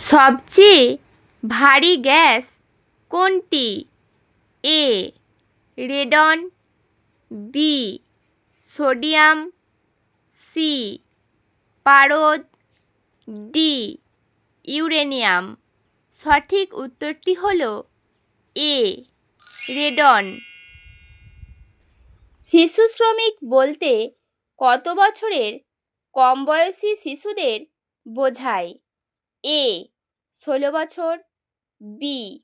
সবচেয়ে ভারী গ্যাস কোনটি? A, radon, B, sodium, C, পারদ, ডি, ইউরেনিয়াম। সঠিক উত্তরটি হল এ, রেডন। শিশু শ্রমিক বলতে কত বছরের কম বয়সী শিশুদের বোঝায়? এ, ষোলো বছর, বি,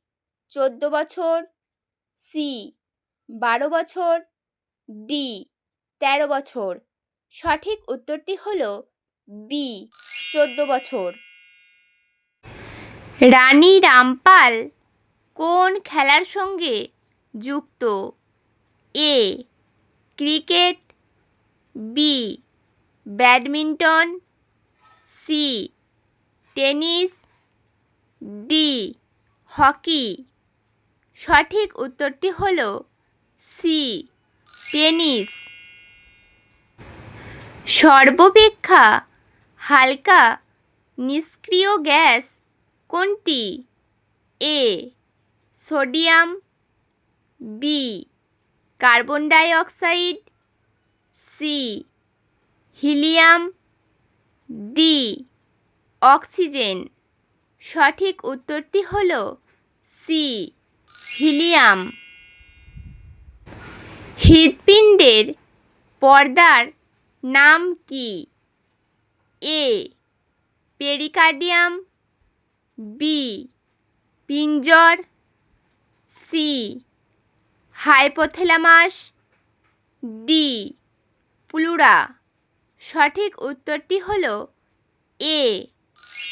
চোদ্দ বছর, সি, বারো বছর, ডি, তেরো বছর। সঠিক উত্তরটি হল বি, চোদ্দ বছর। রানী রামপাল কোন খেলার সঙ্গে যুক্ত? A, cricket, B, badminton, C tennis, D, hockey. সঠিক উত্তরটি হল সি, টেনিস। সর্বাপেক্ষা হালকা নিষ্ক্রিয় গ্যাস কোনটি? A, sodium, B, carbon die oxide C, helium, D oxygen. সঠিক উত্তরটি হলো সি, হিলিয়াম। হৃৎপিণ্ডের পর্দার নাম কি? A, pericardium. বি পিঞ্জর সি, হাইপোথ্যালামাস। D, pleura. সঠিক উত্তরটি হলো এ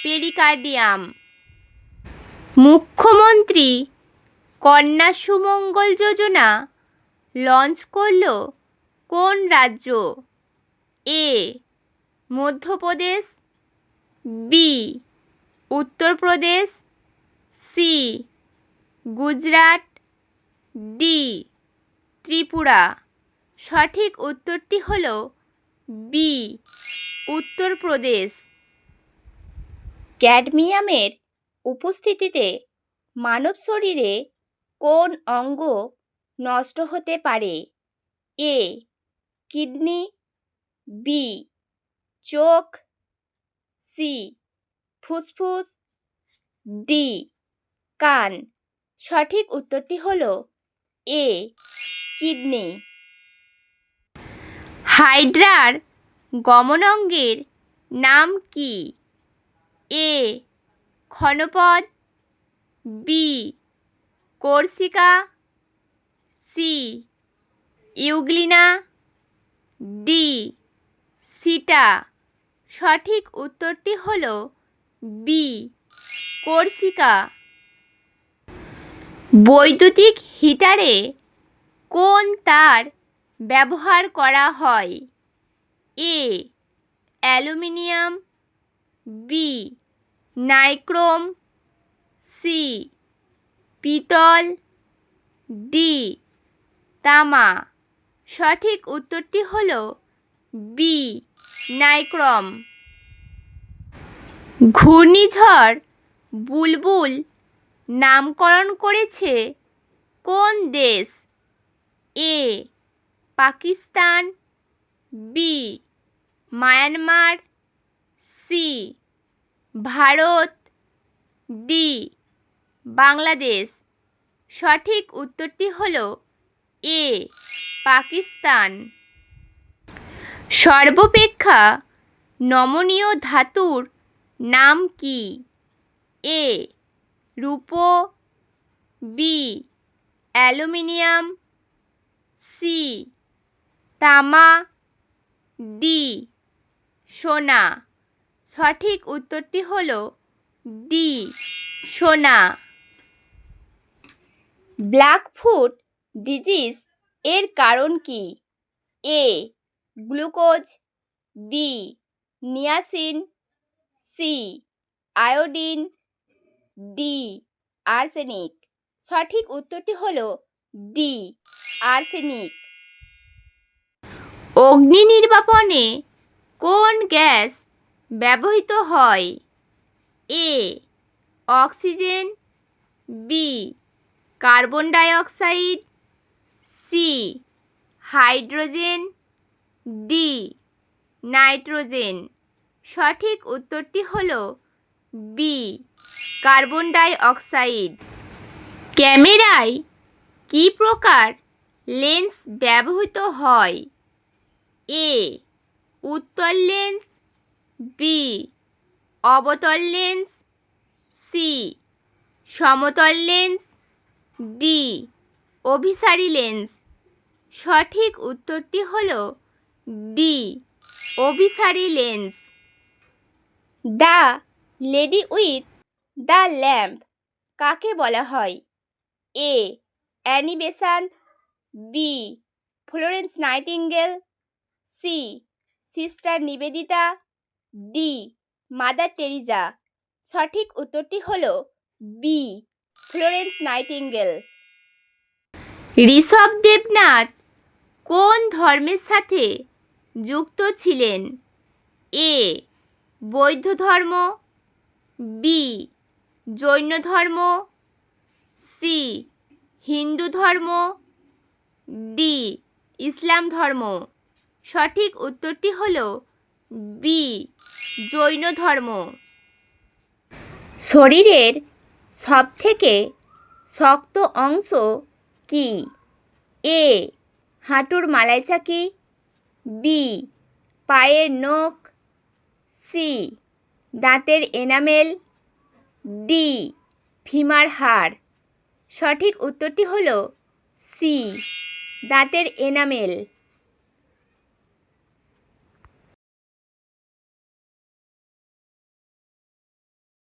পেরিকার্ডিয়াম। মুখ্যমন্ত্রী কন্যা সুমঙ্গল যোজনা লঞ্চ করল কোন রাজ্য? A, Madhya Pradesh B Uttar Pradesh C Gujarat D Tripura. সঠিক উত্তরটি হল বি উত্তরপ্রদেশ। ক্যাডমিয়ামের উপস্থিতিতে মানব শরীরে কোন অঙ্গ নষ্ট হতে পারে? এ, কিডনি, বি, চোখ, সি, ফুসফুস, ডি, কান। সঠিক উত্তরটি হল এ, কিডনি। হাইড্রার গমনাঙ্গের নাম কি? এ ক্ষণপদ বি, কোর্সিকা, সি, ইউগ্লিনা, ডি, সিটা। সঠিক উত্তরটি হলো বি, কোর্সিকা। বৈদ্যুতিক হিটারে কোন তার ব্যবহার করা হয়? A, aluminium B nichrome C পিতল ডি তামা। সঠিক উত্তরটি হলো বি নাইক্রম। ঘূর্ণিঝড় বুলবুল নামকরণ করেছে কোন দেশ? A Pakistan B Myanmar C, Bharat, D, Bangladesh. সঠিক উত্তরটি হলো এ, পাকিস্তান। সর্বাপেক্ষা নমনীয় ধাতুর নাম কি? এ, রূপো, বি, অ্যালুমিনিয়াম, সি, তামা, ডি, সোনা। সঠিক উত্তরটি হলো ডি, সোনা। ব্ল্যাকফুট ডিজিজ এর কারণ কি? A, glucose, B, niacin, C, iodine, D, arsenic. সঠিক উত্তরটি হলো ডি, আর্সেনিক। অগ্নি নির্বাপনে কোন গ্যাস ব্যবহৃত হয়। A, oxygen, B, carbon dioxide, C, hydrogen, D, nitrogen. সঠিক উত্তরটি হল বি, কার্বন ডাইঅক্সাইড। ক্যামেরায় কী প্রকার লেন্স ব্যবহৃত হয়? এ, উত্তল লেন্স বি অবতল লেন্স সি সমতল লেন্স ডি অভিসারী লেন্স সঠিক উত্তরটি হল D অভিসারী lens. The lady with the lamp, কাকে বলা হয়? A Annie Besant B Florence Nightingale C sister Nivedita D, mother Teresa সঠিক উত্তরটি হল B, Florence Nightingale. Rishabh Debnath কোন ধর্মের সাথে যুক্ত ছিলেন? এ, বৌদ্ধ ধর্ম, বি, জৈন ধর্ম, সি, হিন্দু ধর্ম, ডি, ইসলাম ধর্ম। সঠিক উত্তরটি হল বি। জৈন ধর্ম শরীরের সবথেকে শক্ত অংশ কি? এ, হাঁটুর মালাইচাকি বি, পায়ের নখ? সি, দাঁতের এনামেল? ডি, ফিমার হাড়। সঠিক উত্তরটি হল সি, দাঁতের এনামেল।